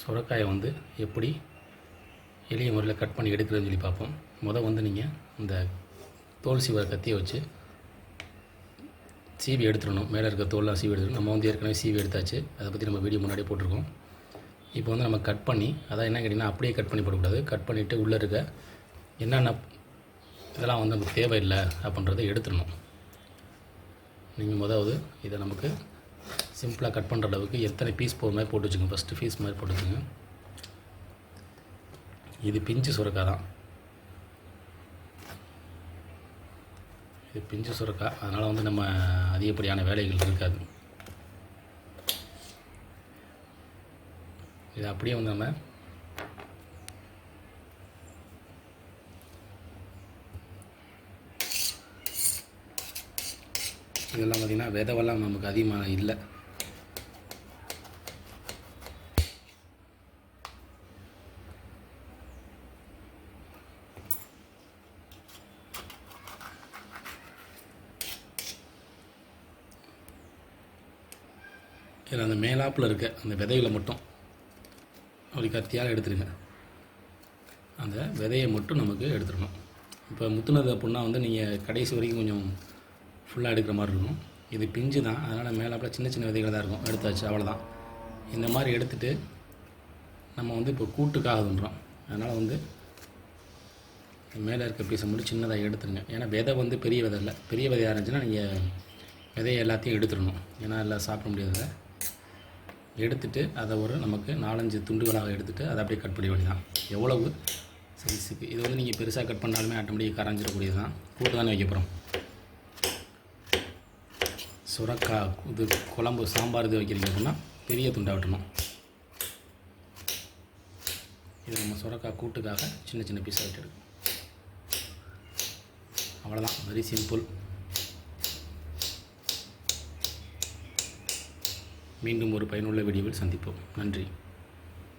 சுரக்காயை வந்து எப்படி எளிய முறையில் கட் பண்ணி எடுக்கிறதுன்னு சொல்லி பார்ப்போம். முதல் வந்து நீங்கள் இந்த தோல் சீவர கத்தியை வச்சு சீவி எடுத்துடணும். மேலே இருக்க தோல்லாம் சீவி எடுத்துடணும். நம்ம வந்து ஏற்கனவே சீவி எடுத்தாச்சு. அதை பற்றி நம்ம வீடியோ முன்னாடியே போட்டிருக்கோம். இப்போ வந்து நம்ம கட் பண்ணி அதான் என்ன கேட்டிங்கன்னா அப்படியே கட் பண்ணி போடக்கூடாது. கட் பண்ணிவிட்டு உள்ளே இருக்க என்னென்ன இதெல்லாம் வந்து நமக்கு தேவையில்லை அப்படின்றத எடுத்துடணும். நீங்கள் முதல்ல இதை நமக்கு சிம்பிளாக கட் பண்ணுற அளவுக்கு எத்தனை பீஸ் போகிற மாதிரி போட்டு வச்சுக்கோங்க. ஃபஸ்ட்டு பீஸ் மாதிரி போட்டு வச்சுங்க இது பிஞ்சு சுரக்காய் தான். இது பிஞ்சு சுரக்காய் அதனால் வந்து நம்ம அதிகப்படியான வேலைகள் இருக்காது. இது அப்படியே வந்து நம்ம இதெல்லாம் பார்த்திங்கன்னா விதவெல்லாம் நமக்கு அதிகமாக இல்லை. இதில் அந்த மேலாப்பில் இருக்க அந்த விதைகளை மட்டும் அப்படி கத்தியால் எடுத்துருங்க. அந்த விதையை மட்டும் நமக்கு எடுத்துடணும். இப்போ முத்துனது அப்படின்னா வந்து நீங்கள் கடைசி வரைக்கும் கொஞ்சம் ஃபுல்லாக எடுக்கிற மாதிரி இருக்கும். இது பிஞ்சு தான். அதனால் மேலாப்பில் சின்ன சின்ன விதைகள் தான் இருக்கும். எடுத்தாச்சு அவ்வளோதான் இந்த மாதிரி எடுத்துட்டு நம்ம வந்து இப்போ கூட்டுக்காக பண்ணுறோம் அதனால் வந்து மேலே இருக்க பீஸை மட்டும் சின்னதாக எடுத்துருங்க. ஏன்னா விதை வந்து பெரிய விதை இல்லை. பெரிய விதையாக இருந்துச்சுன்னா நீங்கள் விதையை எல்லாத்தையும் எடுத்துடணும். ஏன்னா எல்லாம் சாப்பிட முடியாத எடுத்துட்டு அதை ஒரு நமக்கு நாலஞ்சு துண்டுகளாக எடுத்துட்டு அதை அப்படியே கட் பண்ணி வேண்டியதான் எவ்வளவு? சைஸுக்கு. இது வந்து நீங்கள் பெருசாக கட் பண்ணாலுமே ஆட்டோமேட்டிக்காக கரைஞ்சிடக்கூடியது தான் கூட்டு தானே வைக்க போகிறோம் சுரக்காய் இது குழம்பு சாம்பார் இது வைக்கிறீங்க அப்படின்னா பெரிய துண்டை வெட்டணும். இது நம்ம சுரக்காய் கூட்டுக்காக சின்ன சின்ன பீஸாக விட்டுருக்கு அவ்வளோதான் வெரி சிம்பிள் மீண்டும் ஒரு பயனுள்ள வீடியோவில் சந்திப்போம். நன்றி.